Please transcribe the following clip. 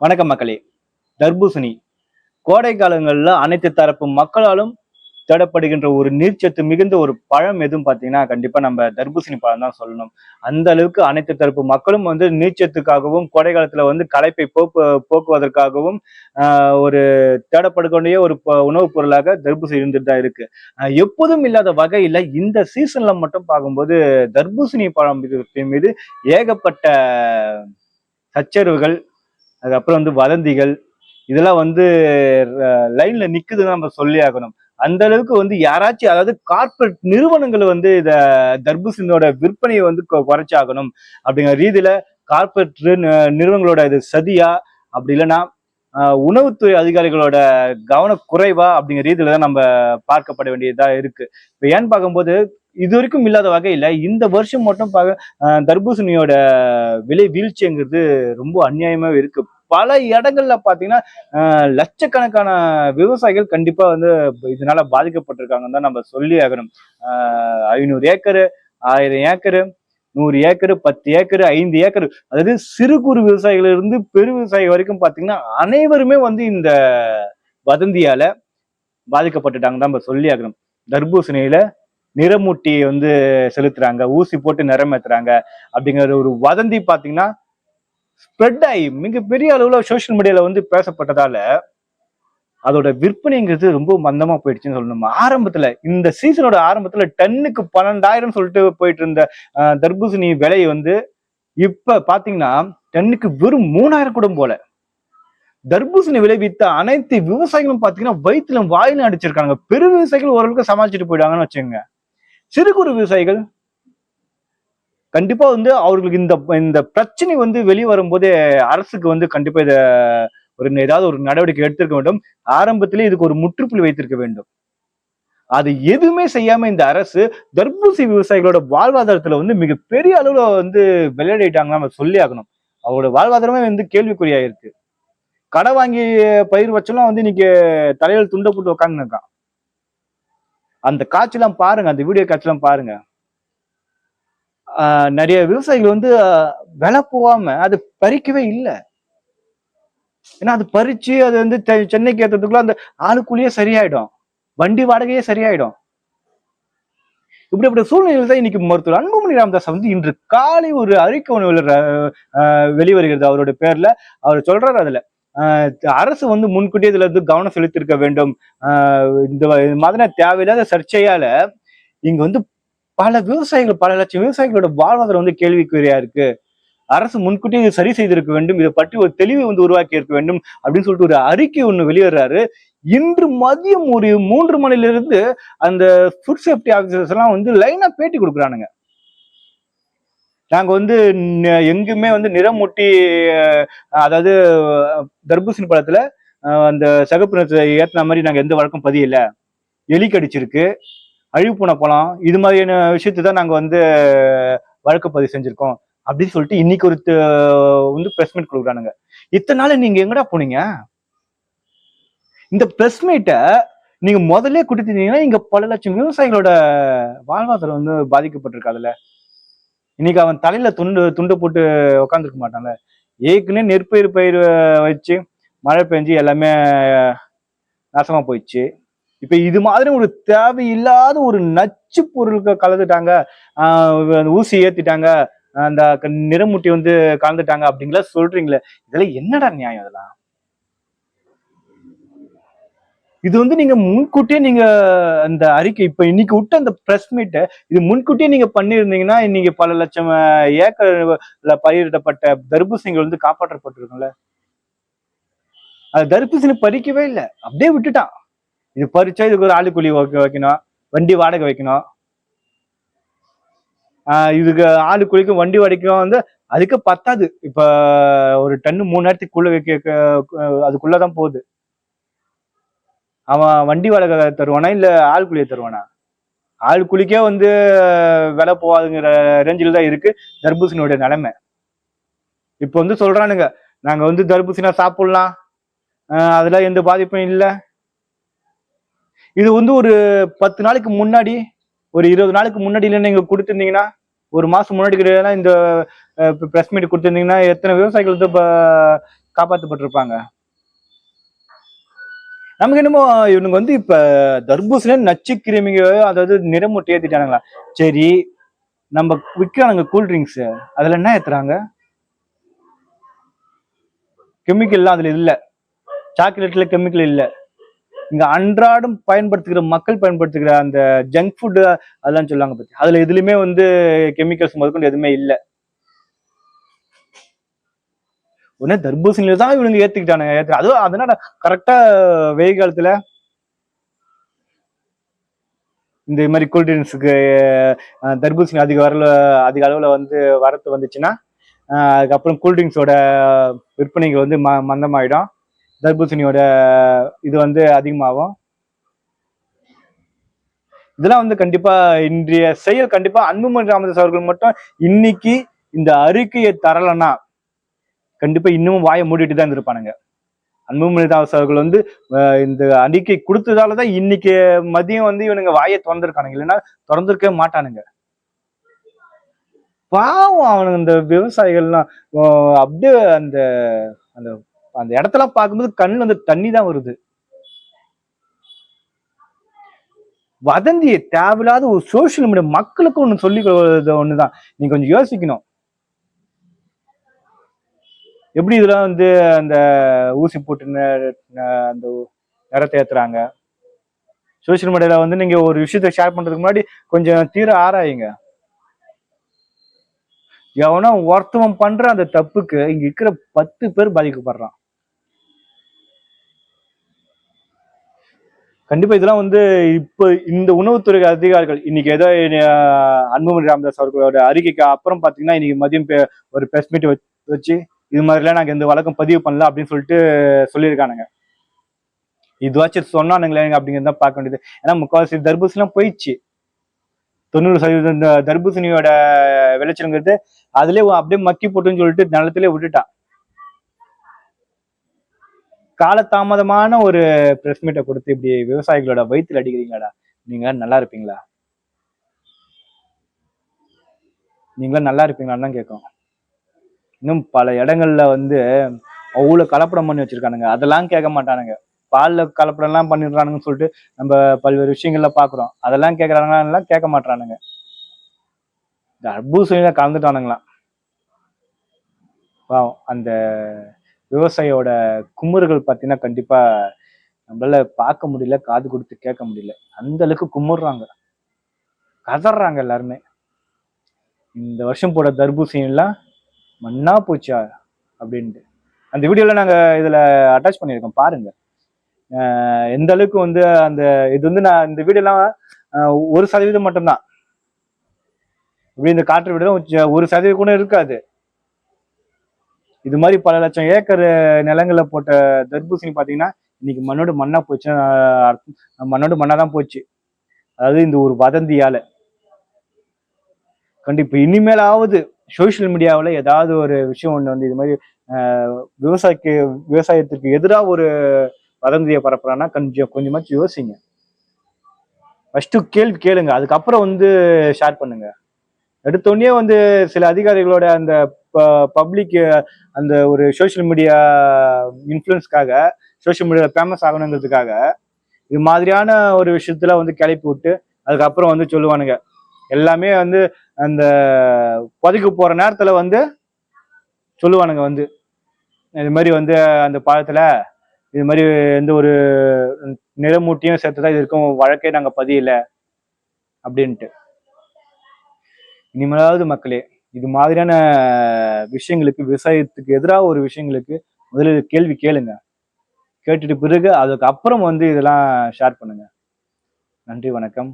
வணக்கம் மக்களே. தர்பூசணி. கோடை காலங்களில் அனைத்து தரப்பு மக்களாலும் தேடப்படுகின்ற ஒரு நீர்ச்சத்து மிகுந்த ஒரு பழம் எதுவும் பார்த்தீங்கன்னா கண்டிப்பா நம்ம தர்பூசணி பழம் தான் சொல்லணும். அந்த அளவுக்கு அனைத்து தரப்பு மக்களும் வந்து நீர்ச்சத்துக்காகவும் கோடை காலத்துல வந்து களைப்பை போக்கு போக்குவதற்காகவும் ஆஹ், ஒரு தேடப்படக்கூடிய ஒரு உணவுப் பொருளாக தர்பூசணி இருந்துட்டு தான் இருக்கு. எப்போதும் இல்லாத வகையில இந்த சீசன்ல மட்டும் பார்க்கும்போது தர்பூசணி பழம் மீது ஏகப்பட்ட சச்சரவுகள் அதுக்கப்புறம் வந்து வதந்திகள் இதெல்லாம் வந்து லைன்ல நிக்குதுன்னு நம்ம சொல்லி ஆகணும். அந்த அளவுக்கு வந்து யாராச்சும் அதாவது கார்ப்பரேட் நிறுவனங்கள் வந்து இத தர்பூசணியோட விற்பனையை வந்து கொ- குறைச்சாகணும் அப்படிங்கிற ரீதியில கார்பரேட் நிறுவனங்களோட இது சதியா அப்படி இல்லைன்னா உணவுத்துறை அதிகாரிகளோட கவனக்குறைவா அப்படிங்கிற ரீதியில தான் நம்ம பார்க்கப்பட வேண்டியதா இருக்கு. இப்போ ஏன்னு பார்க்கும்போது இது வரைக்கும் இல்லாத வகையில இந்த வருஷம் மட்டும் பார்க்க தர்பூசணியோட விலை வீழ்ச்சிங்கிறது ரொம்ப அநியாயமாவே இருக்கு. பல இடங்கள்ல பாத்தீங்கன்னா லட்சக்கணக்கான விவசாயிகள் கண்டிப்பா வந்து இதனால பாதிக்கப்பட்டிருக்காங்கன்னு தான் நம்ம சொல்லி ஆகணும். ஆஹ், ஐநூறு ஏக்கரு ஆயிரம் ஏக்கரு நூறு ஏக்கரு பத்து ஏக்கரு ஐந்து ஏக்கரு. அதாவது சிறு குறு விவசாயிகள் இருந்து பெரு விவசாயி வரைக்கும் பாத்தீங்கன்னா அனைவருமே வந்து இந்த வதந்தியால பாதிக்கப்பட்டுட்டாங்க தான் நம்ம சொல்லி ஆகணும். தர்பூசணியில நிறமூட்டி வந்து செலுத்துறாங்க ஊசி போட்டு நிறமேத்துறாங்க அப்படிங்கிற ஒரு வதந்தி பாத்தீங்கன்னா ஸ்ப்ரெட் ஆகி மிகப்பெரிய அளவுல சோஷியல் மீடியால வந்து பேசப்பட்டதால அதோட விற்பனைங்கிறது ரொம்ப மந்தமா போயிடுச்சுன்னு சொல்லணும். ஆரம்பத்துல இந்த சீசனோட ஆரம்பத்துல டன்னுக்கு பன்னெண்டாயிரம் சொல்லிட்டு போயிட்டு இருந்த தர்பூசணி விலை வந்து இப்ப பாத்தீங்கன்னா டன்னுக்கு வெறும் மூணாயிரம் கூட போல. தர்பூசணி விளைவித்த அனைத்து விவசாயிகளும் பாத்தீங்கன்னா வயிற்றுல வாயிலும் அடிச்சிருக்காங்க. பெரு விவசாயிகள் ஓரளவுக்கு சமாளிச்சுட்டு போயிடுவாங்கன்னு வச்சுக்கோங்க. சிறு குறு விவசாயிகள் கண்டிப்பா வந்து அவர்களுக்கு இந்த இந்த பிரச்சனை வந்து வெளியே வரும்போதே அரசுக்கு வந்து கண்டிப்பா இத ஒரு ஏதாவது ஒரு நடவடிக்கை எடுத்திருக்க வேண்டும். ஆரம்பத்திலே இதுக்கு ஒரு முற்றுப்புள்ளி வைத்திருக்க வேண்டும். அது எதுவுமே செய்யாம இந்த அரசு தர்பூசி விவசாயிகளோட வாழ்வாதாரத்துல வந்து மிகப்பெரிய அளவுல வந்து விளையாடிட்டாங்க நம்ம சொல்லி ஆகணும். அவரோட வாழ்வாதாரமே வந்து கேள்விக்குறியா இருக்கு. கடை வாங்கி பயிர் வச்செல்லாம் வந்து இன்னைக்கு தலையில் துண்டை போட்டு உட்காந்துருக்கான் அந்த காட்சிலாம் பாருங்க அந்த வீடியோ காட்சிலாம் பாருங்க. நிறைய விவசாயிகள் வந்து விலை போகாம அது பறிக்கவே இல்லை. ஏன்னா அது பறிச்சு அது வந்து தெ- சென்னைக்கு ஏற்றதுக்குள்ள அந்த ஆளுக்குள்ளேயே சரியாயிடும். வண்டி வாடகையே சரியாயிடும். இப்படிப்பட்ட சூழ்நிலையில் தான் இன்னைக்கு மருத்துவர் அன்புமணி ராமதாஸ் வந்து இன்று காலை ஒரு அறிக்கை ஒன்று வெளிவருகிறது. அவரோட பேர்ல அவர் சொல்றாரு அதுல. அரசு வந்து முன்கூட்டியே இதுல வந்து கவனம் செலுத்திருக்க வேண்டும். இந்த மாதிரி தேவையில்லாத சர்ச்சையால இங்க வந்து பல விவசாயிகள் பல லட்சம் விவசாயிகளோட வாழ்வாதாரம் வந்து கேள்விக்குறியா இருக்கு. அரசு முன்கூட்டியே இது சரி செய்திருக்க வேண்டும். இதை பற்றி ஒரு தெளிவை வந்து உருவாக்கி இருக்க வேண்டும் அப்படின்னு சொல்லிட்டு ஒரு அறிக்கை ஒண்ணு வெளியிடுறாரு. இன்று மதியம் ஒரு மூன்று மணிலிருந்து அந்த ஃபுட் சேஃப்டி ஆபீசர்ஸ் எல்லாம் வந்து லைனா பேட்டி கொடுக்குறானுங்க. நாங்கள் வந்து எங்குமே வந்து நிறமூட்டி அஹ், அதாவது தர்பூசணி பழத்தில் அந்த சகப்பு நிறத்தை ஏற்றின மாதிரி நாங்கள் எந்த வழக்கம் பதியல. எலி கடிச்சிருக்கு அழிவு போன பழம். இது மாதிரியான விஷயத்தை தான் நாங்கள் வந்து வழக்கு பதிவு செஞ்சுருக்கோம். அப்படின்னு சொல்லிட்டு இன்னைக்கு ஒரு வந்து ப்ரெஸ் மீட் கொடுக்குறானுங்க. இத்தனை நாள் நீங்கள் எங்கடா போனீங்க? இந்த ப்ரெஸ் மீட்டை நீங்கள் முதல்ல கொடுத்துட்டீங்கன்னா இங்கே பல லட்சம் விவசாயிகளோட வாழ்வாதாரம் வந்து பாதிக்கப்பட்டிருக்காதுல்ல இன்னைக்கு அவன் தலையில துண்டு துண்டு போட்டு உட்காந்துருக்க மாட்டான்ல. ஏற்கனவே நெற்பயிர் பயிர் வச்சு மழை பெஞ்சு எல்லாமே நாசமா போயிடுச்சு. இப்ப இது மாதிரி ஒரு தேவையில்லாத ஒரு நச்சு பொருளுக்கு கலந்துட்டாங்க. அந்த ஊசி ஏத்திட்டாங்க. அந்த க- நிறமுட்டி வந்து கலந்துட்டாங்க அப்படிங்களா சொல்றீங்களே. இதெல்லாம் என்னடா நியாயம் இதெல்லாம்? இது வந்து நீங்க முன்கூட்டியே நீங்க அந்த அறிக்கை இப்ப இன்னைக்கு விட்ட அந்த பிரஸ் மீட்டை இது முன்கூட்டியே நீங்க பண்ணியிருந்தீங்கன்னா இன்னைக்கு பல லட்சம் ஏக்கர்ல பயிரிடப்பட்ட தர்பூசணிகள் வந்து காப்பாற்றப்பட்டிருக்கும்ல? அது தர்பூசணி பறிக்கவே இல்லை. அப்படியே விட்டுட்டான். இது பறிச்சா இதுக்கு ஒரு ஆளுக்கூலி வைக்க- வைக்கணும். வண்டி வாடகை வைக்கணும். ஆஹ் இதுக்கு ஆளு குளிக்கும் வண்டி வாடகைக்கும் வந்து அதுக்கு பத்தாது. இப்ப ஒரு டன்னு மூணு நேரத்துக்குள்ள வைக்க அதுக்குள்ளதான் போகுது. அவன் வண்டி வாடகை தருவானா இல்ல ஆள் கூலியை தருவானா? ஆள் கூலிக்கே வந்து விலை போகாதுங்கிற ரேஞ்சில் தான் இருக்கு தர்பூசணியோட நிலைமை. இப்போ வந்து சொல்றானுங்க நாங்க வந்து தர்பூசணியா சாப்பிடலாம். அதெல்லாம் எந்த பாதிப்பும் இல்லை. இது வந்து ஒரு பத்து நாளைக்கு முன்னாடி ஒரு இருபது நாளுக்கு முன்னாடி நீங்க கொடுத்துருந்தீங்கன்னா ஒரு மாசம் முன்னாடி கிடையாது இந்த பிரஸ் மீட் கொடுத்துருந்தீங்கன்னா எத்தனை விவசாயிகள் காப்பாற்றப்பட்டிருப்பாங்க நமக்கு என்னமோ இவனுக்கு வந்து இப்ப தர்பூசணி நச்சு கிருமிங்க அதாவது நிறமூட்டை ஏத்திட்டானுங்களா? சரி நம்ம விற்கிறானுங்க கூல்ட்ரிங்க்ஸ் அதுல என்ன ஏத்துறாங்க? கெமிக்கல்லாம் அதுல இல்ல. சாக்லேட்ல கெமிக்கல் இல்ல. இங்க அன்றாடம் பயன்படுத்துகிற மக்கள் பயன்படுத்துகிற அந்த ஜங்க் ஃபுட்டு அதெல்லாம் சொல்லுவாங்க பத்தி அதுல எதுலயுமே வந்து கெமிக்கல்ஸ் முதற்கொண்டு எதுவுமே இல்லை. உடனே தர்பூசணியில தான் இவனுங்க ஏத்துக்கிட்டானுங்க. ஏத்து அதுவும் அதனால கரெக்டா வெயில் காலத்துல இந்த மாதிரி கூல் ட்ரிங்க்ஸுக்கு தர்பூசணி அதிக வரல அதிக அளவுல வந்து வரத்து வந்துச்சுன்னா அதுக்கப்புறம் அதுக்கப்புறம் கூல்ட்ரிங்க்ஸோட விற்பனைகள் வந்து ம மந்தமாயிடும். தர்பூசணியோட இது வந்து அதிகமாகும். இதெல்லாம் வந்து கண்டிப்பா இன்றைய செயல் கண்டிப்பா அன்புமணி ராமதாஸ் அவர்கள் மட்டும் இன்னைக்கு இந்த அறிக்கையை தரலன்னா கண்டிப்பா இன்னமும் வாயை மூடிட்டு தான் இருந்திருப்பானுங்க. அன்புமணி தாஸ் அவர்கள் வந்து இந்த அறிக்கை கொடுத்ததால தான் இன்னைக்கு மதியம் வந்து இவனுங்க வாயை திறந்திருக்கானுங்க. இல்லைன்னா திறந்திருக்கவே மாட்டானுங்க. பாவம் அவனுங்க இந்த விவசாயிகள்லாம். அப்படியே அந்த அந்த அந்த இடத்தெல்லாம் பார்க்கும்போது கண்ணுல வந்து தண்ணி தான் வருது. வதந்தியை தேவையில்லாத ஒரு சோசியல் மீடியா மக்களுக்கு ஒன்று சொல்லி ஒன்று தான் நீங்க கொஞ்சம் யோசிக்கணும். எப்படி இதெல்லாம் வந்து அந்த ஊசி போட்டு அந்த நிறத்தை ஏத்துறாங்க? சோசியல் மீடியால வந்து நீங்க ஒரு விஷயத்த ஷேர் பண்றதுக்கு முன்னாடி கொஞ்சம் தீர ஆராயுங்க. எவனோ ஒருத்தவன் பண்ற அந்த தப்புக்கு இங்க இருக்கிற பத்து பேர் பாதிக்கப்படுறான். கண்டிப்பா இதெல்லாம் வந்து இப்ப இந்த உணவுத்துறை அதிகாரிகள் இன்னைக்கு ஏதோ அன்புமணி ராமதாஸ் அவர்களோட அறிக்கைக்கு அப்புறம் பாத்தீங்கன்னா இன்னைக்கு மதியம் பே- ஒரு பிரஸ் மீட் வச்சு இது மாதிரிலாம் நாங்கள் எந்த வழக்கம் பதிவு பண்ணல அப்படின்னு சொல்லிட்டு சொல்லியிருக்கானுங்க. இதுவாச்சும் சொன்னானுங்களே அப்படிங்கிறத பார்க்க வேண்டியது. ஏன்னா முக்கால்வாசி தர்பூசணிலாம் போயிடுச்சு. தொண்ணூறு சதவீதம் தர்பூசணியோட விளைச்சலுங்கிறது அதுலேயே அப்படியே மக்கி போட்டுன்னு சொல்லிட்டு நிலத்திலே விட்டுட்டான். காலதாமதமான ஒரு பிரஸ் மீட்டை கொடுத்து இப்படி விவசாயிகளோட வயிற்றுல அடிக்கிறீங்களாடா? நீங்க நல்லா இருப்பீங்களா? நீங்களா நல்லா இருப்பீங்களான்னு தான் கேட்கும் இன்னும் பல இடங்கள்ல வந்து அவ்வளவு கலப்படம் பண்ணி வச்சிருக்கானுங்க. அதெல்லாம் கேட்க மாட்டானுங்க. பால்ல கலப்படம் எல்லாம் பண்ணிடுறானுங்கன்னு சொல்லிட்டு நம்ம பல்வேறு விஷயங்கள்ல பாக்குறோம். அதெல்லாம் கேட்கறாங்கலாம் கேட்க மாட்டானுங்க இந்த அர்பூசணியில கலந்துட்டானுங்களாம். பாவம் அந்த விவசாயியோட குமுறுகள் பார்த்தீங்கன்னா கண்டிப்பா நம்மளால பார்க்க முடியல காது கொடுத்து கேட்க முடியல. அந்த அளவுக்கு குமுறுறாங்க. கதறாங்க எல்லாருமே. இந்த வருஷம் போட தர்பூசணி எல்லாம் மண்ணா போச்சா அப்படின்ட்டு. அந்த வீடியோவில் நாங்கள் இதில் அட்டாச் பண்ணியிருக்கோம் பாருங்க. எந்த அளவுக்கு வந்து அந்த இது வந்து நான் இந்த வீடியோலாம் ஒரு சதவீதம் மட்டும்தான். இப்படி இந்த காற்று வீடு ஒரு சதவீதம் கூட இருக்காது. இது மாதிரி பல லட்சம் ஏக்கர் நிலங்களில் போட்ட தர்பூசணி பார்த்தீங்கன்னா இன்னைக்கு மண்ணோடு மண்ணா போச்சு மண்ணோடு மண்ணா தான் போச்சு. அதாவது இந்த ஒரு வதந்தியால. கண்டிப்பா இனிமேலாவது சோஷியல் மீடியாவில் ஏதாவது ஒரு விஷயம் ஒன்று வந்து இது மாதிரி விவசாயிக்கு விவசாயத்திற்கு எதிராக ஒரு வதந்தியை பரப்புறான்னா கொஞ்சம் கொஞ்சமாச்சும் யோசிங்க. ஃபஸ்ட்டு கேள்வி கேளுங்க. அதுக்கப்புறம் வந்து ஷேர் பண்ணுங்க. எடுத்தோடனே வந்து சில அதிகாரிகளோட அந்த பப்ளிக் அந்த ஒரு சோஷியல் மீடியா இன்ஃப்ளூயன்ஸ்க்காக சோஷியல் மீடியாவில் ஃபேமஸ் ஆகணுங்கிறதுக்காக இது மாதிரியான ஒரு விஷயத்துல வந்து கிளப்பி விட்டு அதுக்கப்புறம் வந்து சொல்லுவானுங்க. எல்லாமே வந்து அந்த புதைக்க போற நேரத்துல வந்து சொல்லுவானுங்க வந்து இது மாதிரி வந்து அந்த பாலத்துல இது மாதிரி எந்த ஒரு நிறமூட்டியும் சேர்த்துதான் இது இருக்கும் வழக்கே நாங்க பதியல அப்படின்ட்டு. இனிமேலாவது மக்களே இது மாதிரியான விஷயங்களுக்கு விவசாயத்துக்கு எதிராக ஒரு விஷயங்களுக்கு முதல்ல கேள்வி கேளுங்க. கேட்டுட்டு பிறகு அதுக்கு அப்புறம் வந்து இதெல்லாம் ஷேர் பண்ணுங்க. நன்றி வணக்கம்.